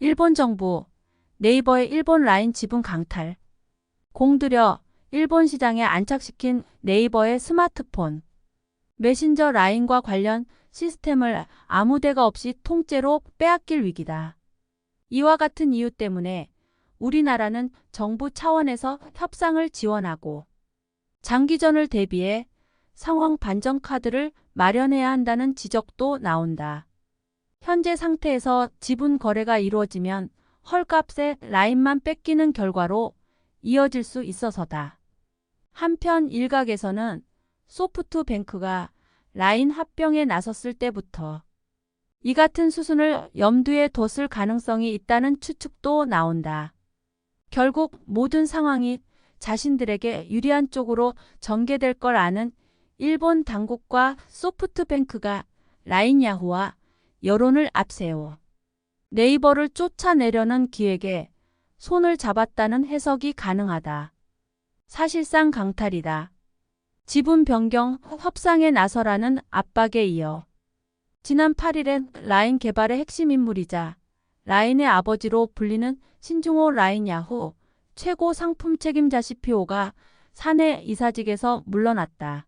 일본 정부 네이버의 일본 라인 지분 강탈. 공들여 일본 시장에 안착시킨 네이버의 스마트폰. 메신저 라인과 관련 시스템을 아무 데가 없이 통째로 빼앗길 위기다. 이와 같은 이유 때문에 우리나라는 정부 차원에서 협상을 지원하고 장기전을 대비해 상황 반전 카드를 마련해야 한다는 지적도 나온다. 현재 상태에서 지분 거래가 이루어지면 헐값에 라인만 뺏기는 결과로 이어질 수 있어서다. 한편 일각에서는 소프트뱅크가 라인 합병에 나섰을 때부터 이 같은 수순을 염두에 뒀을 가능성이 있다는 추측도 나온다. 결국 모든 상황이 자신들에게 유리한 쪽으로 전개될 걸 아는 일본 당국과 소프트뱅크가 라인 야후와 여론을 앞세워 네이버를 쫓아내려는 기획에 손을 잡았다는 해석이 가능하다. 사실상 강탈이다. 지분 변경 협상에 나서라는 압박에 이어 지난 8일엔 라인 개발의 핵심 인물이자 라인의 아버지로 불리는 신중호 라인 야후 최고 상품 책임자 CPO가 사내 이사직에서 물러났다.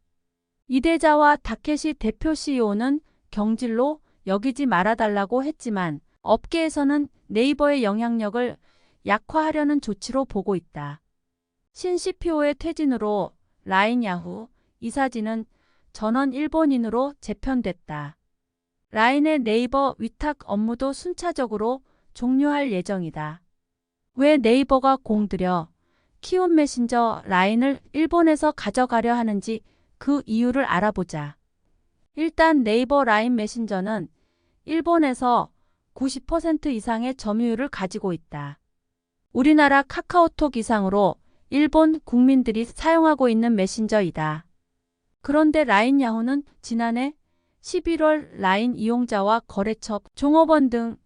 이대자와 다케시 대표 CEO는 경질로 여기지 말아달라고 했지만 업계에서는 네이버의 영향력을 약화하려는 조치로 보고 있다. 신 CPO의 퇴진으로 라인 야후 이사진은 전원 일본인으로 재편됐다. 라인의 네이버 위탁 업무도 순차적으로 종료할 예정이다. 왜 네이버가 공들여 키운 메신저 라인을 일본에서 가져가려 하는지 그 이유를 알아보자. 일단 네이버 라인 메신저는 일본에서 90% 이상의 점유율을 가지고 있다. 우리나라 카카오톡 이상으로 일본 국민들이 사용하고 있는 메신저이다. 그런데 라인 야후는 지난해 11월 라인 이용자와 거래처, 종업원 등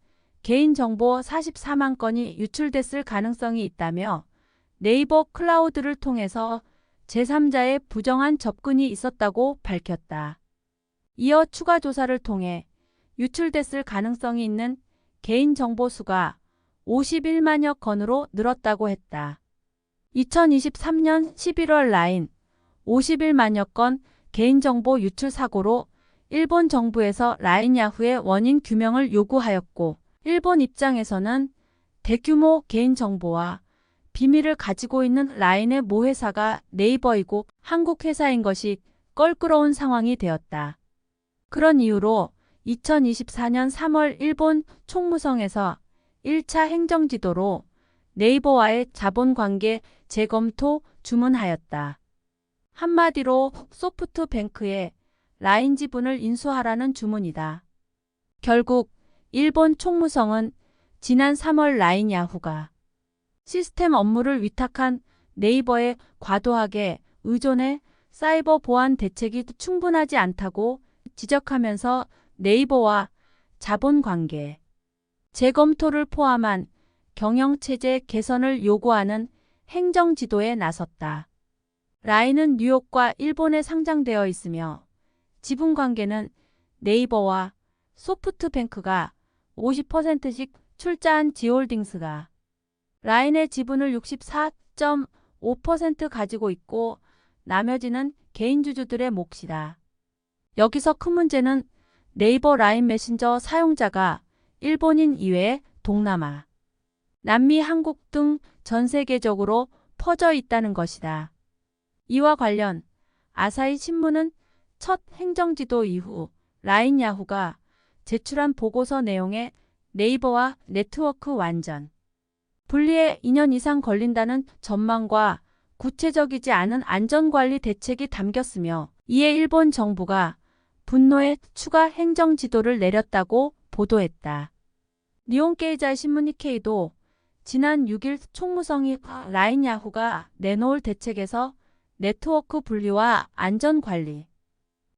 개인정보 44만 건이 유출됐을 가능성이 있다며 네이버 클라우드를 통해서 제3자의 부정한 접근이 있었다고 밝혔다. 이어 추가 조사를 통해 유출됐을 가능성이 있는 개인정보 수가 51만여 건으로 늘었다고 했다. 2023년 11월 라인 51만여 건 개인정보 유출 사고로 일본 정부에서 라인 야후의 원인 규명을 요구하였고 일본 입장에서는 대규모 개인정보와 비밀을 가지고 있는 라인의 모 회사가 네이버이고 한국 회사인 것이 껄끄러운 상황이 되었다. 그런 이유로 2024년 3월 일본 총무성에서 1차 행정지도로 네이버와의 자본관계 재검토 주문하였다. 한마디로 소프트뱅크에 라인 지분을 인수하라는 주문이다. 결국 일본 총무성은 지난 3월 라인 야후가 시스템 업무를 위탁한 네이버에 과도하게 의존해 사이버 보안 대책이 충분하지 않다고 지적하면서 네이버와 자본 관계, 재검토를 포함한 경영체제 개선을 요구하는 행정 지도에 나섰다. 라인은 뉴욕과 일본에 상장되어 있으며 지분 관계는 네이버와 소프트뱅크가 50%씩 출자한 지홀딩스가 라인의 지분을 64.5% 가지고 있고 나머지는 개인 주주들의 몫이다. 여기서 큰 문제는 네이버 라인 메신저 사용자가 일본인 이외에 동남아, 남미, 한국 등 전 세계적으로 퍼져 있다는 것이다. 이와 관련 아사히 신문은 첫 행정지도 이후 라인 야후가 제출한 보고서 내용에 네이버와 네트워크 완전 분리에 2년 이상 걸린다는 전망과 구체적이지 않은 안전관리 대책이 담겼으며 이에 일본 정부가 분노의 추가 행정 지도를 내렸다고 보도했다. 니온케이자 신문 니케이도 지난 6일 총무성이 라인 야후가 내놓을 대책에서 네트워크 분리와 안전관리,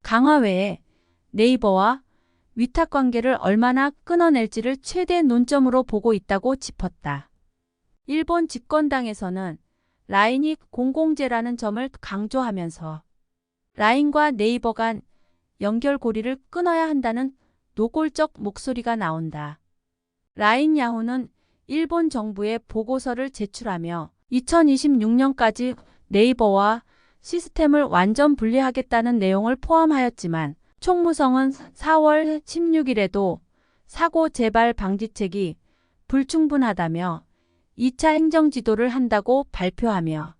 강화 외에 네이버와 위탁 관계를 얼마나 끊어낼지를 최대 논점으로 보고 있다고 짚었다. 일본 집권당에서는 라인이 공공재라는 점을 강조하면서 라인과 네이버 간 연결고리를 끊어야 한다는 노골적 목소리가 나온다. 라인 야후는 일본 정부에 보고서를 제출하며 2026년까지 네이버와 시스템을 완전 분리하겠다는 내용을 포함하였지만 총무성은 4월 16일에도 사고 재발 방지책이 불충분하다며 2차 행정 지도를 한다고 발표하며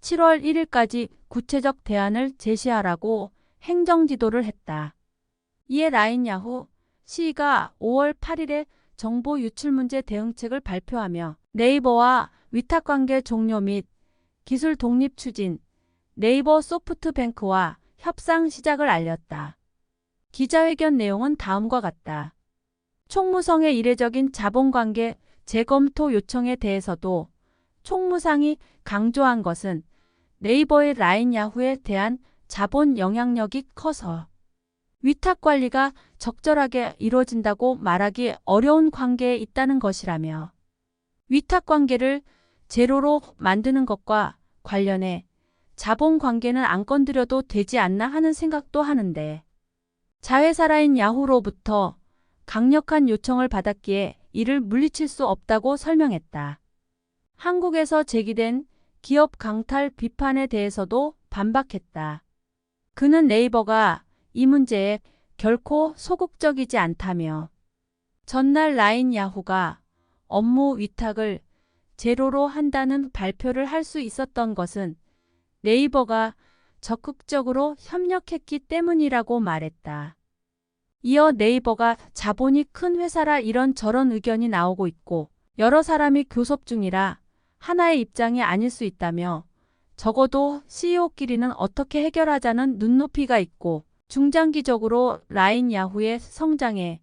7월 1일까지 구체적 대안을 제시하라고 행정 지도를 했다. 이에 라인야후 시가 5월 8일에 정보 유출 문제 대응책을 발표하며 네이버와 위탁관계 종료 및 기술 독립 추진, 네이버 소프트뱅크와 협상 시작을 알렸다. 기자회견 내용은 다음과 같다. 총무성의 이례적인 자본관계 재검토 요청에 대해서도 총무상이 강조한 것은 네이버의 라인 야후에 대한 자본 영향력이 커서 위탁 관리가 적절하게 이루어진다고 말하기 어려운 관계에 있다는 것이라며 위탁 관계를 제로로 만드는 것과 관련해 자본 관계는 안 건드려도 되지 않나 하는 생각도 하는데 자회사라인 야후로부터 강력한 요청을 받았기에 이를 물리칠 수 없다고 설명했다. 한국에서 제기된 기업 강탈 비판에 대해서도 반박했다. 그는 네이버가 이 문제에 결코 소극적이지 않다며 전날 라인 야후가 업무 위탁을 제로로 한다는 발표를 할 수 있었던 것은 네이버가 적극적으로 협력했기 때문이라고 말했다. 이어 네이버가 자본이 큰 회사라 이런 저런 의견이 나오고 있고 여러 사람이 교섭 중이라 하나의 입장이 아닐 수 있다며 적어도 CEO끼리는 어떻게 해결하자는 눈높이가 있고 중장기적으로 라인 야후의 성장에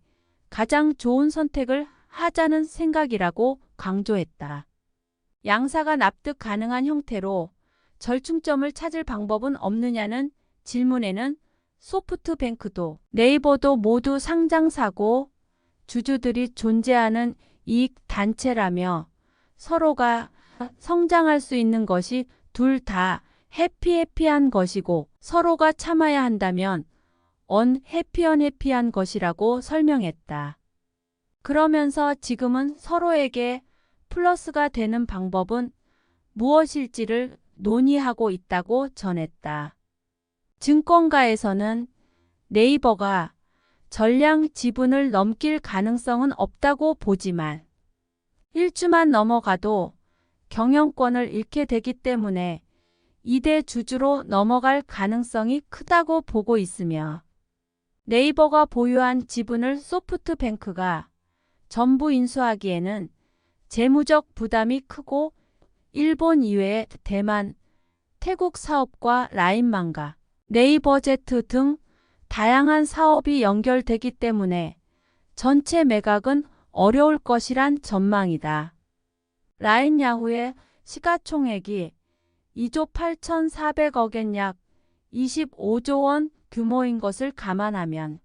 가장 좋은 선택을 하자는 생각이라고 강조했다. 양사가 납득 가능한 형태로 절충점을 찾을 방법은 없느냐는 질문에는 소프트뱅크도 네이버도 모두 상장사고 주주들이 존재하는 이익 단체라며 서로가 성장할 수 있는 것이 둘 다 해피해피한 것이고 서로가 참아야 한다면 언 해피언 해피한 것이라고 설명했다. 그러면서 지금은 서로에게 플러스가 되는 방법은 무엇일지를 논의하고 있다고 전했다. 증권가에서는 네이버가 전량 지분을 넘길 가능성은 없다고 보지만 1주만 넘어가도 경영권을 잃게 되기 때문에 2대 주주로 넘어갈 가능성이 크다고 보고 있으며 네이버가 보유한 지분을 소프트뱅크가 전부 인수하기에는 재무적 부담이 크고 일본 이외에 대만, 태국 사업과 라인망가, 네이버제트 등 다양한 사업이 연결되기 때문에 전체 매각은 어려울 것이란 전망이다. 라인 야후의 시가총액이 2조 8,400억엔 약 25조 원 규모인 것을 감안하면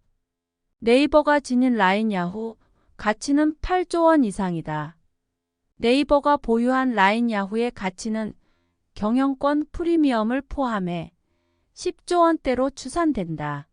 네이버가 지닌 라인 야후 가치는 8조 원 이상이다. 네이버가 보유한 라인 야후의 가치는 경영권 프리미엄을 포함해 10조 원대로 추산된다.